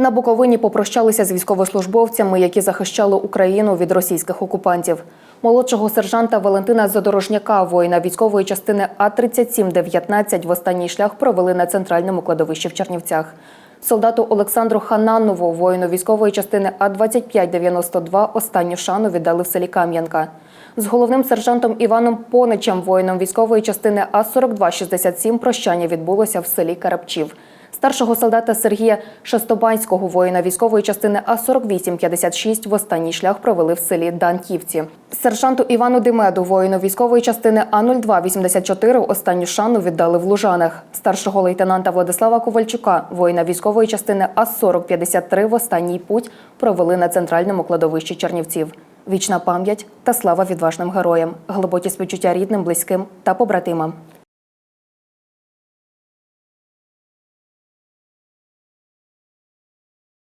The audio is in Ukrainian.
На Буковині попрощалися з військовослужбовцями, які захищали Україну від російських окупантів. Молодшого сержанта Валентина Задорожняка, воїна військової частини А-3719, в останній шлях провели на центральному кладовищі в Чернівцях. Солдату Олександру Хананову, воїну військової частини А-2592, останню шану віддали в селі Кам'янка. З головним сержантом Іваном Поничем, воїном військової частини А-4267, прощання відбулося в селі Карапчів. Старшого солдата Сергія Шестобанського, воїна військової частини А-4856, в останній шлях провели в селі Данківці. Сержанту Івану Димеду, воїну військової частини А-0284, останню шану віддали в Лужанах. Старшого лейтенанта Владислава Ковальчука, воїна військової частини А-4053, в останній путь провели на центральному кладовищі Чернівців. Вічна пам'ять та слава відважним героям, глибокі співчуття рідним, близьким та побратимам.